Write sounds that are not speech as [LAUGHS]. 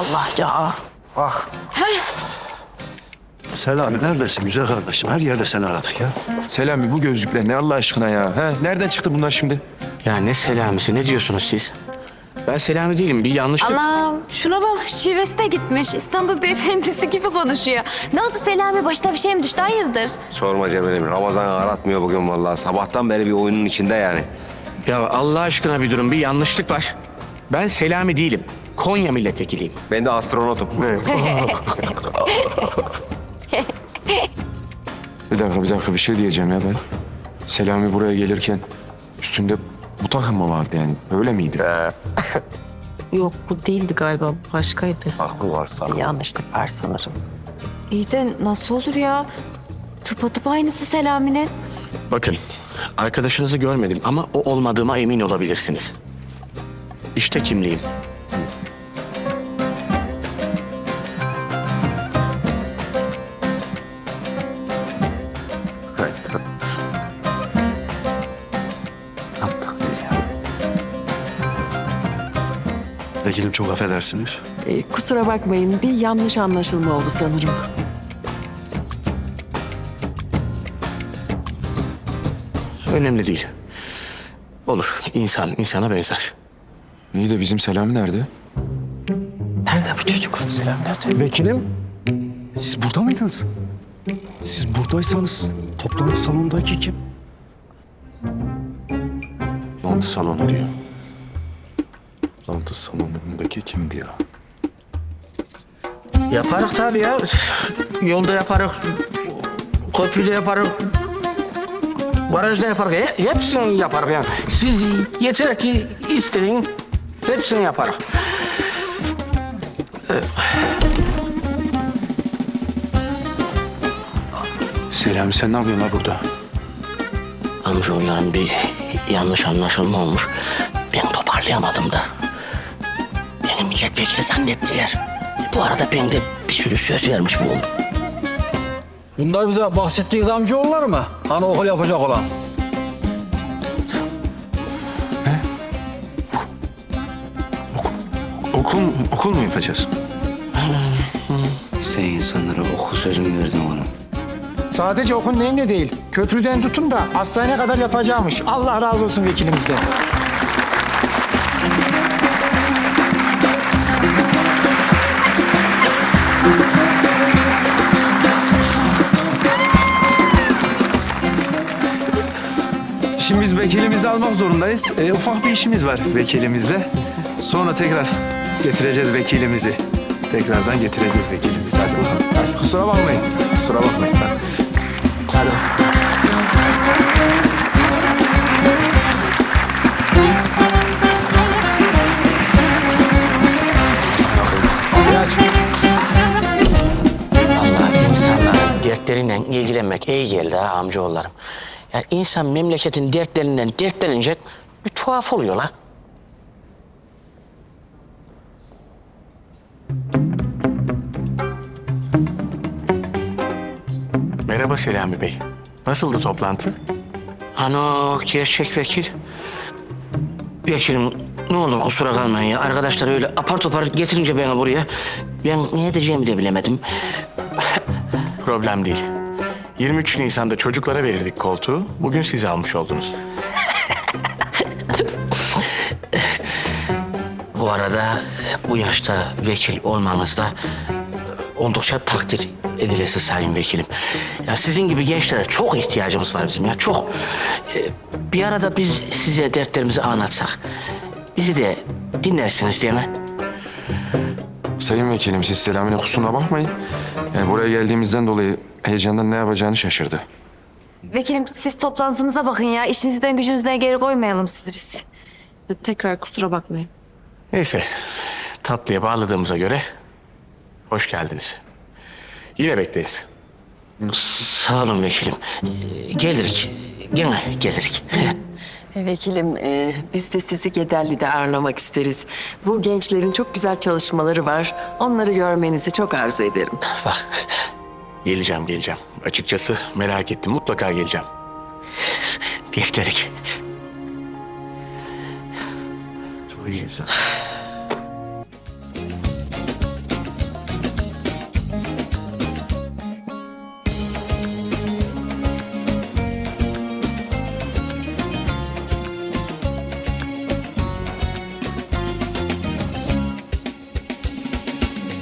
Allah ya. Ah. Selami neredesin güzel kardeşim? Her yerde seni aradık ya. Selami bu gözlükler ne Allah aşkına ya? Ha? Nereden çıktı bunlar şimdi? Ya ne selamisi ne diyorsunuz siz? Ben Selami değilim bir yanlışlık. Anam şuna bak şivesi de gitmiş. İstanbul beyefendisi gibi konuşuyor. Ne oldu Selami başına bir şey mi düştü hayırdır? Sorma Cemil'im. Ramazan aratmıyor bugün vallahi. Sabahtan beri bir oyunun içinde yani. Ya Allah aşkına bir durun bir yanlışlık var. Ben Selami değilim. Konya milletvekiliyim. Ben de astronotum. Bir dakika bir dakika bir şey diyeceğim ya ben. Selami buraya gelirken üstünde bu takım mı vardı yani? Öyle miydi? Yok bu değildi galiba. Başkaydı. Farklı var farklı. Yanlışlık var sanırım. İyi de nasıl olur ya? Tıpatıp aynısı Selami'nin. Bakın arkadaşınızı görmedim ama o olmadığıma emin olabilirsiniz. İşte kimliğim. Vekilim çok affedersiniz. Ee, kusura bakmayın bir yanlış anlaşılma oldu sanırım. Önemli değil. Olur insan insana benzer. İyi de bizim Selami nerede? Nerede bu çocuk? Selam nerede? Vekilim siz burada mıydınız? Siz buradaysanız toplantı salonundaki kim? Mantı salonu diyor. Toplantı salonundaki kimdi ya? Yaparız tabii ya. Yolda yaparız. Köprüde yaparız. Barajda yaparız. He- Hepsini yaparız yani. Siz yeter ki isteyin. Hepsini yaparız. Selami sen ne yapıyorsun lan burada? Amcaoğullarım bir yanlış anlaşılma olmuş. Ben toparlayamadım da. Milletvekili zannettiler. Bu arada ben de bir sürü söz vermiş oldum. Bunlar bize bahsettiğiniz amcaoğulları mı? Hani okul yapacak olan. Okul, okul mu yapacağız? Sen insanlara oku sözünü verdin oğlum. Sadece okul neyinde değil. Köprüden tutun da hastaneye kadar yapacağımış. Allah razı olsun vekilimizden. Şimdi biz vekilimizi almak zorundayız. Ee, ufak bir işimiz var vekilimizle. Sonra tekrar getireceğiz vekilimizi. Tekrardan getireceğiz vekilimizi. Hadi. Hadi. Kusura bakmayın. Kusura bakmayın. Hadi. Vallahi insanların dertleriyle ilgilenmek iyi geldi ha amcaoğullarım. Ya insan memleketin dertlerinden dertlenince bir tuhaf oluyor la. Merhaba Selami Bey. Nasıldı toplantı? Ano gerçek vekil. Vekilim ne olur kusura kalmayın ya. Arkadaşlar öyle apar topar getirince beni buraya. Ben ne edeceğimi de bilemedim. Problem değil. 23 Nisan'da çocuklara verirdik koltuğu. Bugün siz almış oldunuz. [LAUGHS] Bu arada bu yaşta vekil olmanız da oldukça takdir edilesi sayın vekilim. Ya sizin gibi gençlere çok ihtiyacımız var bizim ya çok. Ee, Bir arada biz size dertlerimizi anlatsak. Bizi de dinlersiniz değil mi? Sayın vekilim siz Selami'nin kusuruna bakmayın. Yani buraya geldiğimizden dolayı heyecandan ne yapacağını şaşırdı. Vekilim siz toplantınıza bakın ya. İşinizden gücünüzden geri koymayalım sizi biz. Tekrar kusura bakmayın. Neyse, tatlıya bağladığımıza göre hoş geldiniz. Yine bekleriz. Sağ olun vekilim. Gelirik. Gene gelirik. Vekilim e, biz de sizi Gederli'de ağırlamak isteriz. Bu gençlerin çok güzel çalışmaları var. Onları görmenizi çok arzu ederim. Bak, geleceğim geleceğim. Açıkçası merak ettim. Mutlaka geleceğim. Beklerik. Çok iyi insan.